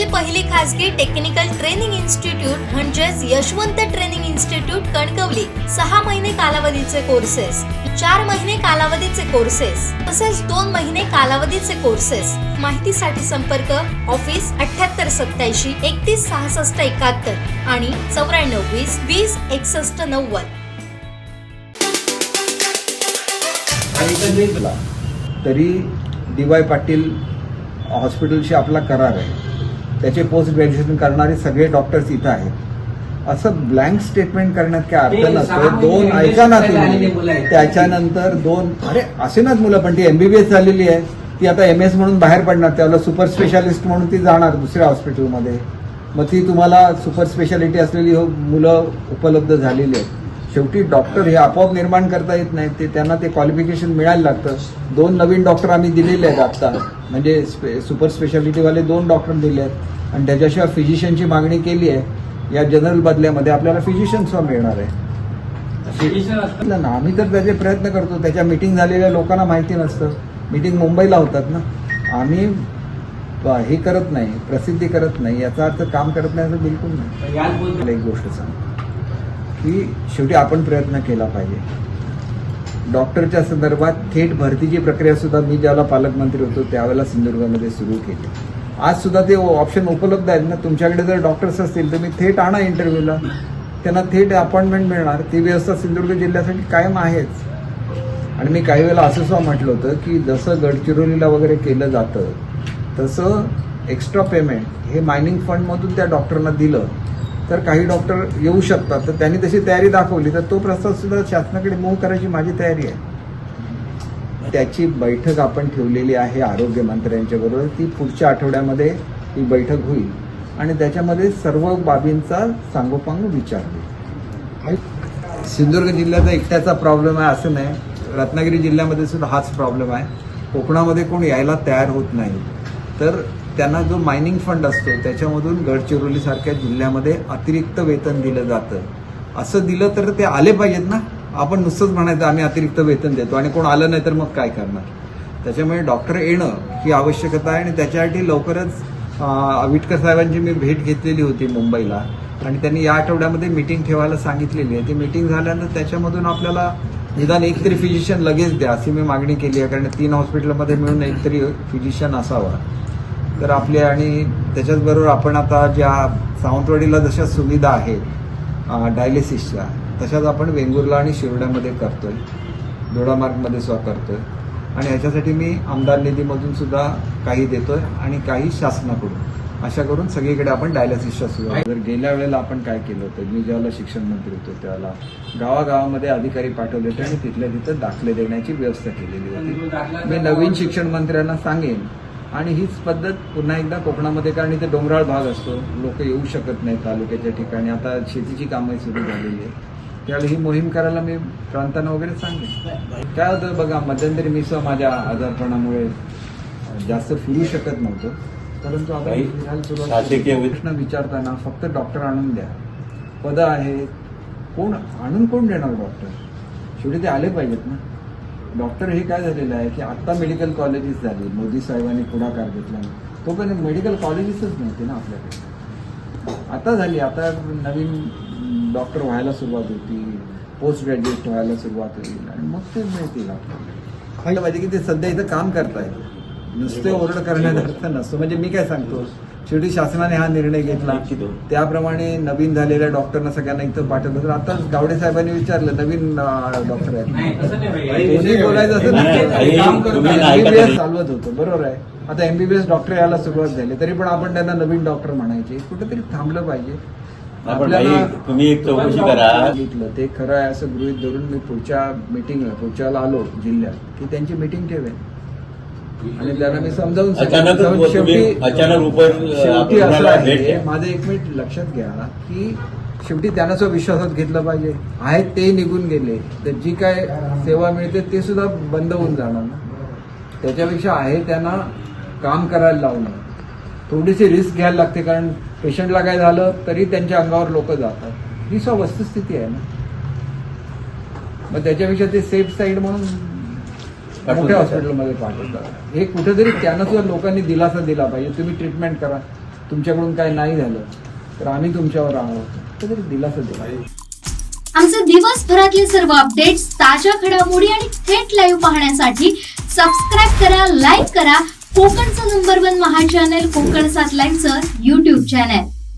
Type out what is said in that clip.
देशातील पहिली खासगी टेक्निकल ट्रेनिंग इन्स्टिट्यूट म्हणजेच यशवंत ट्रेनिंग इन्स्टिट्यूट कणकवली. सहा महिने कालावधीचे कोर्सेस चार महिने कालावधीचे कोर्सेस तसेच दोन महिने कालावधीचे कोर्सेस माहितीसाठी संपर्क ऑफिस अठ्याहत्तर सत्याऐंशी एकतीस सहासष्ट एकाहत्तर आणि चौऱ्याण्णव वीस वीस एकसष्ट नव्वद. तरी डी वाय पाटील हॉस्पिटलशी आपला करार आहे. त्याचे पोस्ट ग्रॅज्युएशन करणारे सगळे डॉक्टर्स इथं आहेत. असं ब्लँक स्टेटमेंट करण्यात काय अर्थ नसतो. दोन ऐका ना तुम्ही. त्याच्यानंतर दोन अरे असे नाच मुलं पण ती एमबीबीएस झालेली आहे. ती आता एम एस म्हणून बाहेर पडणार. त्याला सुपर स्पेशालिस्ट म्हणून ती जाणार दुसऱ्या हॉस्पिटलमध्ये मग ती तुम्हाला सुपर स्पेशालिटी असलेली हो- मुलं उपलब्ध झालेली आहेत. शेवटी डॉक्टर हे आपोआप निर्माण करता येत नाही ते त्यांना ते क्वालिफिकेशन मिळायला लागतं. दोन नवीन डॉक्टर आम्ही दिलेले आहेत आता. म्हणजे स्पे सुपर स्पेशालिटीवाले दोन डॉक्टर दिले आहेत. आणि त्याच्याशिवाय फिजिशियनची मागणी केली आहे. या जनरल बदल्यामध्ये आपल्याला फिजिशियन सुद्धा मिळणार आहे. ना आम्ही तर त्याचे प्रयत्न करतो. त्याच्या मिटिंग झालेल्या लोकांना माहिती नसतं. मिटिंग मुंबईला होतात ना. आम्ही हे करत नाही. प्रसिद्धी करत नाही. याचा अर्थ काम करत नाही असं बिलकुल नाही. एक गोष्ट सांग. की शेवटी आपण प्रयत्न केला पाहिजे. डॉक्टरच्या संदर्भात थेट भरतीची प्रक्रिया सुद्धा मी ज्यावेळेला पालकमंत्री होतो त्यावेळेला सिंधुदुर्गामध्ये सुरू केली. आज सुद्धा ते ऑप्शन उपलब्ध आहेत ना? तुमच्याकडे जर डॉक्टर्स असतील तर मी थेट आणा इंटरव्ह्यूला त्यांना थेट अपॉइंटमेंट मिळणार. ती व्यवस्था सिंधुदुर्ग जिल्ह्यासाठी कायम आहेच. आणि मी काही वेळेला असं सुद्धा म्हटलं होतं की जसं गडचिरोलीला वगैरे केलं जातं तसं एक्स्ट्रा पेमेंट हे मायनिंग फंडमधून त्या डॉक्टरना दिलं. तर काही डॉक्टर येऊ शकतात. तर त्यांनी तशी तयारी दाखवली. तर तो प्रस्ताव सुद्धा शासनाकडे मूव करायची माझी तयारी आहे. त्याची बैठक आपण ठेवलेली आहे आरोग्य मंत्र्यांच्या बरोबर. ती पुढच्या आठवड्यामध्ये ही बैठक होईल. आणि त्याच्यामध्ये सर्व बाबींचा सांगोपांग विचार होईल. सिंधुदुर्ग जिल्ह्याचा एकट्याचा प्रॉब्लेम आहे असं नाही. रत्नागिरी जिल्ह्यामध्ये सुद्धा हाच प्रॉब्लेम आहे. कोकणामध्ये कोण यायला तयार होत नाही. तर त्यांना जो मायनिंग फंड असतो त्याच्यामधून गडचिरोलीसारख्या जिल्ह्यामध्ये अतिरिक्त वेतन दिलं जातं. असं दिलं तर ते आले पाहिजेत ना? आपण नुसतंच म्हणायचं आम्ही अतिरिक्त वेतन देतो. आणि कोण आलं नाही तर मग काय करणार? त्याच्यामुळे डॉक्टर येणं ही आवश्यकता आहे आणि त्याच्यासाठी लवकरच विटकर साहेबांची मी भेट घेतलेली होती मुंबईला. आणि त्यांनी या आठवड्यामध्ये मिटिंग ठेवायला सांगितलेली आहे. ती मिटिंग झाल्यानंतर त्याच्यामधून आपल्याला निदान एक तरी फिजिशियन लगेच द्या अशी मी मागणी केली आहे. कारण तीन हॉस्पिटलमध्ये मिळून एक तरी फिजिशियन असावा. तर आपले आणि त्याच्याचबरोबर आपण आता ज्या सावंतवाडीला जशा सुविधा आहेत डायलिसिसच्या तशाच आपण वेंगुर्ला आणि शिरोड्यामध्ये करतोय. दोडामार्गमध्ये सुद्धा करतोय. आणि ह्याच्यासाठी मी आमदार निधीमधून सुद्धा काही देतोय आणि काही शासनाकडून. अशा करून सगळीकडे आपण डायलिसिसच्या सुविधा जर गेल्या वेळेला आपण काय केलं होतं? मी ज्यावेळेला शिक्षण मंत्री होतो त्यावेळेला गावागावामध्ये अधिकारी पाठवले होते आणि तिथल्या तिथं दाखले देण्याची व्यवस्था केलेली होती. मी नवीन शिक्षण मंत्र्यांना सांगेन आणि हीच पद्धत पुन्हा एकदा कोकणामध्ये कारण इथे डोंगराळ भाग असतो. लोक येऊ शकत नाहीत तालुक्याच्या ठिकाणी. आता शेतीची कामं सुरू झालेली आहे त्यावेळी ही मोहीम करायला मी प्रांतांना वगैरे सांगेन. काय होतं बघा मध्यंतरी मी सुद्धा माझ्या आजारपणामुळे जास्त फिरू शकत नव्हतो. परंतु आता प्रश्न विचारताना फक्त डॉक्टर आणून द्या. पदं आहेत. कोण आणून कोण देणार डॉक्टर? शेवटी ते आले पाहिजेत ना. डॉक्टर हे काय झालेलं आहे की आता मेडिकल कॉलेजेस झाली मोदी साहेबांनी पुढाकार घेतला. तोपर्यंत मेडिकल कॉलेजेसच नव्हते ना आपल्याकडे. आता झाली आता नवीन डॉक्टर व्हायला सुरुवात होती पोस्ट ग्रॅज्युएट व्हायला सुरुवात होईल आणि मग ते मिळतील आपल्याला. पाहिजे की ते सध्या इथं काम करतायत. नुसते ओरड करण्यात अर्थ नसतो. म्हणजे मी काय सांगतो? शेवटी शासनाने हा निर्णय घेतला. त्याप्रमाणे नवीन झालेल्या डॉक्टरना सगळ्यांना इथं पाठवलं तर आता गावडे साहेबांनी विचारलं नवीन डॉक्टर आहेत. बोलायचं नाही, काम तुम्ही करत. चालवत होतो. बरोबर आहे. आता एमबीबीएस डॉक्टर यायला सुरुवात झाली. तरी पण आपण त्यांना नवीन डॉक्टर म्हणायचे. कुठेतरी थांबलं पाहिजे. तुम्ही एक चौकशी करा. सांगितलं. ते खरं आहे असं गृहित धरून मी पुढच्या मिटिंगला पुढच्याला आलो जिल्ह्यात की त्यांची मिटिंग ठेवेन. आणि त्यांना मी समजावून सांगितलं. शेवटी असं आहे. माझं एक मिनिट लक्षात घ्या की शेवटी त्यांना सुद्धा विश्वासात घेतलं पाहिजे. आहेत ते निघून गेले. तर जी काय सेवा मिळते ते सुद्धा बंद होऊन जाणार ना. त्याच्यापेक्षा आहे त्यांना काम करायला लावणं. थोडीशी रिस्क घ्यायला लागते कारण पेशंटला काय झालं तरी त्यांच्या अंगावर लोक जातात. ही सुद्धा वस्तुस्थिती आहे ना. मग त्याच्यापेक्षा ते सेफ साईड म्हणून मोठ्या. हॉस्पिटलमध्ये पाठवतात. हे कुठेतरी त्यांना सुद्धा लोकांनी दिलासा दिला पाहिजे. तुम्ही ट्रीटमेंट करा. तुमच्याकडून काय नाही झालं तर आम्ही तुमच्यावर आहोत. तरी दिलासा दिला आमचे दिवसभरातले सर्व अपडेट्स ताज्या घडामोडी आणि थेट लाईव्ह पाहण्यासाठी सबस्क्राईब करा लाईक करा. कोकणचं नंबर वन महा चॅनल कोकण सात लाईनचं युट्यूब चॅनल